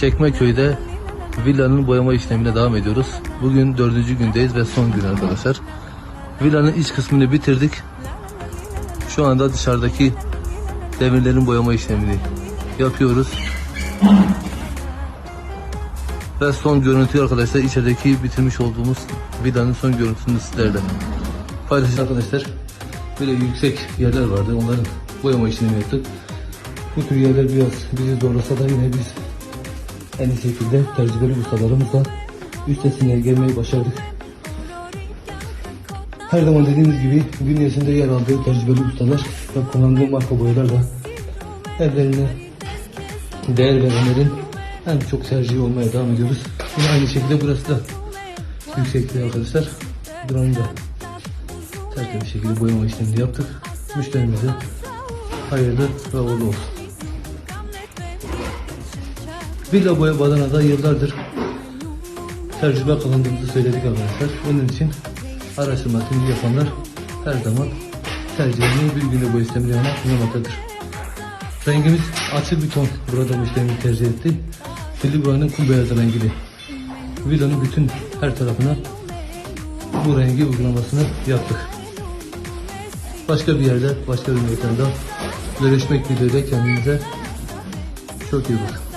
Çekmeköy'de villanın boyama işlemine devam ediyoruz. Bugün dördüncü gündeyiz ve son gün arkadaşlar. Villanın iç kısmını bitirdik. Şu anda dışarıdaki demirlerin boyama işlemini yapıyoruz. Ve son görüntü arkadaşlar içerideki bitirmiş olduğumuz villanın son görüntüsünü sizlerle paylaşacağız arkadaşlar. Böyle yüksek yerler vardı. Onların boyama işlemi yaptık. Bu tür yerler biraz bizi zorlasa da yine biz iyi şekilde tecrübeli ustalarımızla üstesinden gelmeyi başardık. Her zaman dediğimiz gibi bünyesinde yer aldığı tecrübeli ustalar ve kullandığı marka boyalarla evlerine değer verenlerin en çok tercihi olmaya devam ediyoruz. Yine aynı şekilde burası da yüksekliği arkadaşlar. Buranın da tertemiz şekilde boyama işlemini yaptık. Müşterimize hayırlı ve uğurlu olsun. Villa boya badanada yıllardır tecrübe kazandığımızı söyledik arkadaşlar. Onun için araştırmasını yapanlar her zaman tercihini bir günde bu işlemini yapmak bulunmaktadır. Rengimiz açık bir ton burada bu işlemi tercih etti. Pilli buranın kum beyazı rengili. Villanın bütün her tarafına bu rengi uygulamasını yaptık. Başka bir yerde, başka bir mekanda görüşmek dileğiyle kendinize çok iyi bakın.